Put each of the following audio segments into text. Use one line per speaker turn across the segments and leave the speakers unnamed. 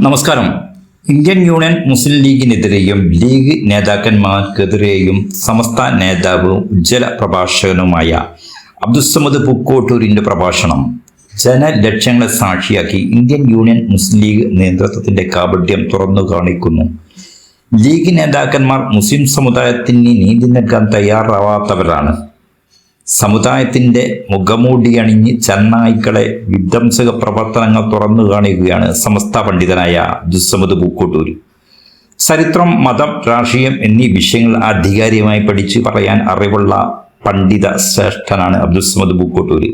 നമസ്കാരം. Indian union Muslim ലീഗിനെതിരെയും league നേതാക്കന്മാർക്കെതിരെയും സമസ്ത നേതാവും ഉജ്ജ്വല പ്രഭാഷകനുമായ അബ്ദുസമദ് പുക്കോട്ടൂരിന്റെ പ്രഭാഷണം ജനലക്ഷ്യങ്ങളെ സാക്ഷിയാക്കി ഇന്ത്യൻ യൂണിയൻ മുസ്ലിം ലീഗ് നേതൃത്വത്തിന്റെ കാപഢ്യം തുറന്നു കാണിക്കുന്നു. ലീഗ് നേതാക്കന്മാർ മുസ്ലിം സമുദായത്തിന് നീതി നൽകാൻ തയ്യാറാവാത്തവരാണ്. സമുദായത്തിന്റെ മുഖമൂടിയണിഞ്ഞ് ചെന്നായ്ക്കളെ വിധ്വംസക പ്രവർത്തനങ്ങൾ തുറന്നു കാണിക്കുകയാണ് സമസ്ത പണ്ഡിതനായ ദുസ്സമത് പൂക്കോട്ടൂർ ചരിത്രം മതം രാഷ്ട്രീയം എന്നീ വിഷയങ്ങൾ ആധികാരികമായി പഠിച്ചു പറയാൻ അറിവുള്ള പണ്ഡിത ശ്രേഷ്ഠനാണ് അബ്ദുസമദ് പൂക്കോട്ടൂര്.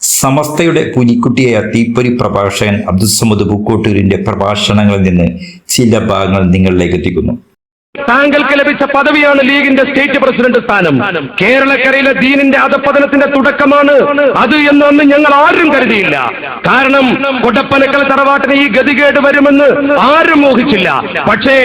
സമസ്തയുടെ പുലിക്കുട്ടിയായ തീപ്പൊരി പ്രഭാഷകൻ അബ്ദുസമദ് പൂക്കോട്ടൂരിന്റെ പ്രഭാഷണങ്ങളിൽ നിന്ന് ചില ഭാഗങ്ങൾ നിങ്ങളിലേക്ക് എത്തിക്കുന്നു.
താങ്കൾക്ക് ലഭിച്ച പദവിയാണ് ലീഗിന്റെ സ്റ്റേറ്റ് പ്രസിഡന്റ് സ്ഥാനം. കേരളക്കരയിലെ ദീനിന്റെ അധപ്പതനത്തിന്റെ തുടക്കമാണ് അത് എന്നൊന്ന് ഞങ്ങൾ ആരും കരുതിയില്ല. കാരണം കൊടപ്പനക്കൽ തറവാട്ടിന് ഈ ഗതികേട് വരുമെന്ന് ആരും മോഹിച്ചില്ല പക്ഷേ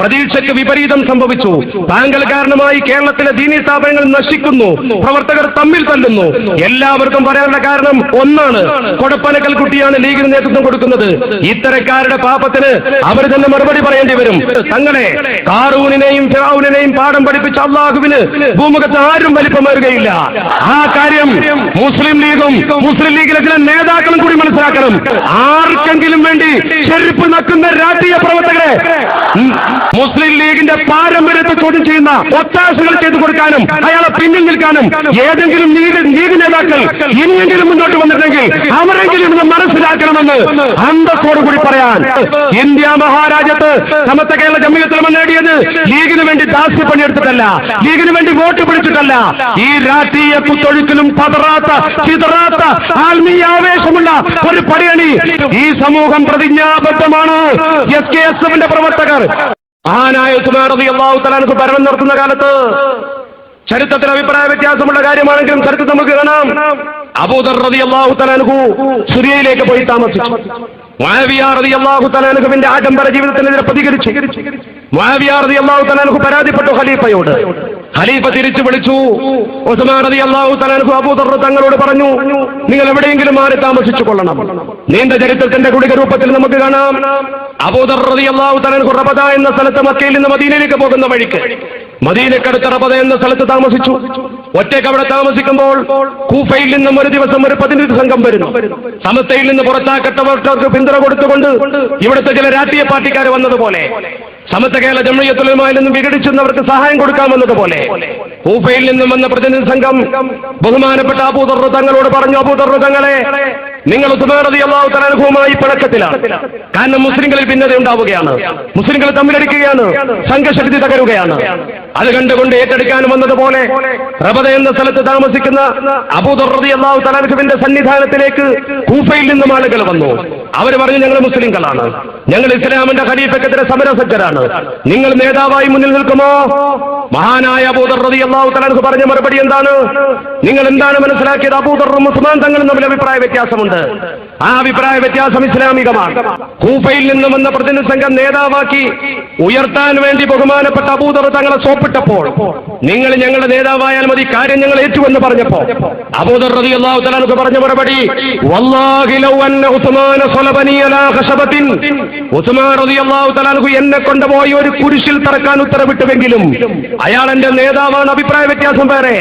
പ്രതീക്ഷയ്ക്ക് വിപരീതം സംഭവിച്ചു. താങ്കൾ കാരണമായി കേരളത്തിലെ ദീനി സ്ഥാപനങ്ങൾ നശിക്കുന്നു. പ്രവർത്തകർ തമ്മിൽ തല്ലുന്നു. എല്ലാവർക്കും പറയാനുള്ള കാരണം ഒന്നാണ്. കൊടപ്പനക്കൽ കുട്ടിയാണ് ലീഗിന് നേതൃത്വം കൊടുക്കുന്നത്. ഇത്തരക്കാരുടെ പാപത്തിന് അവർ തന്നെ മറുപടി പറയേണ്ടി വരും. തങ്ങളെ കാറൂനിനെയും ഫിറൌനിനെയും പാഠം പഠിപ്പിച്ച അള്ളാഹുവിന് ഭൂമുഖത്ത് ആരും വലിപ്പമേറുകയില്ല. ആ കാര്യം മുസ്ലിം ലീഗും മുസ്ലിം ലീഗിലെ ചില നേതാക്കളും കൂടി മനസ്സിലാക്കണം. ആർക്കെങ്കിലും വേണ്ടി ചെരുപ്പ് നക്കുന്ന രാഷ്ട്രീയ പ്രവർത്തകരെ മുസ്ലിം ലീഗിന്റെ പാരമ്പര്യത്തെ ചോദ്യം ചെയ്യുന്ന ഒത്താശകൾ ചെയ്തു കൊടുക്കാനും അയാളെ പിന്നിൽ നിൽക്കാനും ഏതെങ്കിലും ലീഗ് ലീഗ് നേതാക്കൾ ഇനിയെങ്കിലും മുന്നോട്ട് വന്നിട്ടുണ്ടെങ്കിൽ അവരെങ്കിലും ഇത് മനസ്സിലാക്കണമെന്ന് അന്തസ്സോടുകൂടി പറയാൻ ഇന്ത്യ മഹാരാജ്യത്ത് സമത്ത കേരള ജമ്മിയത്തിൽ നേടിയത് ലീഗിന് വേണ്ടി ദാസ്യപ്പണിയെടുത്തിട്ടല്ല ലീഗിന് വേണ്ടി വോട്ട് പിടിച്ചിട്ടല്ല. ഈ രാഷ്ട്രീയ കുത്തൊഴുക്കിലും പതറാത്ത ചിതറാത്ത ആത്മീയ ആവേശമുള്ള ഒരു പടിയണി ഈ സമൂഹം പ്രതിജ്ഞാബദ്ധമാണ്. എസ് കെ എസ് എഫിന്റെ പ്രവർത്തകർ. ആനായ സുമാരതി അള്ളാഹു തലാനക്ക് ഭരണം നടത്തുന്ന കാലത്ത് ചരിത്രത്തിൽ അഭിപ്രായ വ്യത്യാസമുള്ള കാര്യമാണെങ്കിലും ചരിത്രം നമുക്ക് കാണാം. അബൂദർ റതി അള്ളാഹു തലാനുഹു സിറിയയിലേക്ക് പോയി താമസിച്ചു. മാവിയ റതി അള്ളാഹു തലാനുഹുവിന്റെ ആഡംബര ജീവിതത്തിനെതിരെ പ്രതികരിച്ചു. മാവിയ റതി അള്ളാഹു തലാനുഹു പരാതിപ്പെട്ടു ഖലീഫയോട്. ഖലീഫ തിരിച്ചു വിളിച്ചു. ഉസ്മാൻ റതി അള്ളാഹു അബൂദർ തങ്ങളോട് പറഞ്ഞു നിങ്ങൾ എവിടെയെങ്കിലും മാറി താമസിച്ചു കൊള്ളണം. നീണ്ട ചരിത്രത്തിന്റെ കുടിക രൂപത്തിൽ നമുക്ക് കാണാം. അബൂദർ റതി അള്ളാഹു തലാനുഹു റബദ എന്ന സ്ഥലത്ത് മക്കയിൽ നിന്ന് മദീനയിലേക്ക് പോകുന്ന വഴിക്ക് മദീനക്കടുത്ത റബദ എന്ന സ്ഥലത്ത് താമസിച്ചു. ഒറ്റയ്ക്ക് അവിടെ താമസിക്കുമ്പോൾ കൂഫയിൽ നിന്നും ഒരു ദിവസം ഒരു പ്രതിനിധി സംഘം വരുന്നു. സമസ്തയിൽ നിന്ന് പുറത്താക്കട്ടവർക്ക് പിന്തുണ കൊടുത്തുകൊണ്ട് ഇവിടുത്തെ ചില രാഷ്ട്രീയ പാർട്ടിക്കാർ വന്നതുപോലെ സമസ്ത കേരള ജമ്മിയത്തുലമായി നിന്നും വിഘടിച്ചെന്നവർക്ക് സഹായം കൊടുക്കാമെന്നതുപോലെ കൂഫയിൽ നിന്നും വന്ന പ്രതിനിധി സംഘം ബഹുമാനപ്പെട്ട അബൂദർ തങ്ങളോട് പറഞ്ഞു അബൂദർ തങ്ങളെ നിങ്ങൾ ഉസ്മാനതി അള്ളാഹു പിണക്കത്തിലാണ് കാരണം മുസ്ലിങ്ങളിൽ ഭിന്നത ഉണ്ടാവുകയാണ്. മുസ്ലിങ്ങൾ തമ്മിലടിക്കുകയാണ് സംഘശക്തി തകരുകയാണ്. അത് കണ്ടുകൊണ്ട് ഏറ്റെടുക്കാൻ വന്നതുപോലെ റബദ എന്ന സ്ഥലത്ത് താമസിക്കുന്ന അബൂദർറതി അള്ളാഹു തലാനുഖുവിന്റെ സന്നിധാനത്തിലേക്ക് കൂഫയിൽ നിന്നും ആളുകൾ വന്നു. അവർ പറഞ്ഞു ഞങ്ങൾ മുസ്ലിങ്ങളാണ് ഞങ്ങൾ ഇസ്ലാമിന്റെ ഖലീഫക്കെതിരെ സമരസജ്ജരാണ്. നിങ്ങൾ നേതാവായി മുന്നിൽ നിൽക്കുമോ? മഹാനായ അബൂദർ റതി അള്ളാഹു തലാൻഹു പറഞ്ഞ മറുപടി എന്താണ്? നിങ്ങൾ എന്താണ് മനസ്സിലാക്കിയത്? അബൂദർ ഉസ്മാൻ തങ്ങളും തമ്മിൽ അഭിപ്രായ വ്യത്യാസമുണ്ട്? ആ അഭിപ്രായ വ്യത്യാസം ഇസ്ലാമികമാണ്. കൂഫയിൽ നിന്ന് വന്ന പ്രതിനിധി സംഘം നേതാവാക്കി ഉയർത്താൻ വേണ്ടി ബഹുമാനപ്പെട്ട അബൂദർ തങ്ങളെ സോപ്പിട്ടപ്പോൾ നിങ്ങൾ ഞങ്ങളുടെ നേതാവായാൽ മതി കാര്യം ഞങ്ങൾ ഏറ്റുവെന്ന് പറഞ്ഞപ്പോ അബൂദർ റതി പറഞ്ഞ മറുപടി എന്നെ കൊണ്ടുപോയി ഒരു കുരിശിൽ തറക്കാൻ ഉത്തരവിട്ടുവെങ്കിലും അയാൾ എന്റെ നേതാവാണ്. അഭിപ്രായ വ്യത്യാസം വേറെ.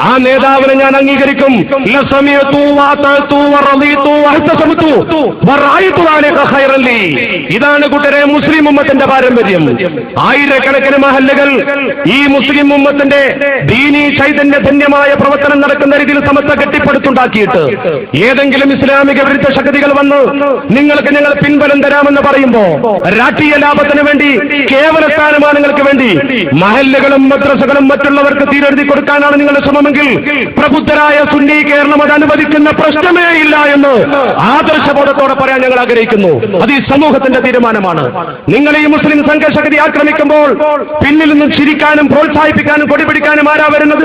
ആ നേതാവിനെ ഞാൻ അംഗീകരിക്കും. ഇതാണ് കൂട്ടരെ മുസ്ലിം ഉമ്മത്തിന്റെ പാരമ്പര്യം. ആയിരക്കണക്കിന് മഹല്ലുകൾ ഈ മുസ്ലിം ഉമ്മത്തിന്റെ ദീനി ചൈതന്യ ധന്യമായ പ്രവർത്തനം നടക്കുന്ന രീതിയിൽ സമസ്ത കെട്ടിപ്പടുത്തുണ്ടാക്കിയിട്ട് ഏതെങ്കിലും ഇസ്ലാമിക വിരുദ്ധ ശക്തികൾ വന്ന് നിങ്ങൾക്ക് ഞങ്ങൾ പിൻബലം തരാമെന്ന് പറയുമ്പോ രാഷ്ട്രീയ ലാഭത്തിന് വേണ്ടി കേവല സ്ഥാനമാനങ്ങൾക്ക് വേണ്ടി മഹല്ലുകളും മദ്രസകളും മറ്റുള്ളവർക്ക് തീരെഴുതി കൊടുക്കാനാണ് നിങ്ങളുടെ ശ്രമമെങ്കിൽ പ്രബുദ്ധരായ സുന്നി കേരളം അത് അനുവദിക്കുന്ന പ്രശ്നമേ ഇല്ല എന്ന് ആദർശബോധത്തോടെ പറയാൻ ഞങ്ങൾ ആഗ്രഹിക്കുന്നു. അത് ഈ സമൂഹത്തിന്റെ തീരുമാനമാണ്. നിങ്ങൾ ഈ മുസ്ലിം സംഘശക്തി ആക്രമിക്കുമ്പോൾ പിന്നിൽ നിന്ന് ചിരിക്കാനും പ്രോത്സാഹിപ്പിക്കാനും കൊടിപിടിക്കാനും ആരാ വരുന്നത്?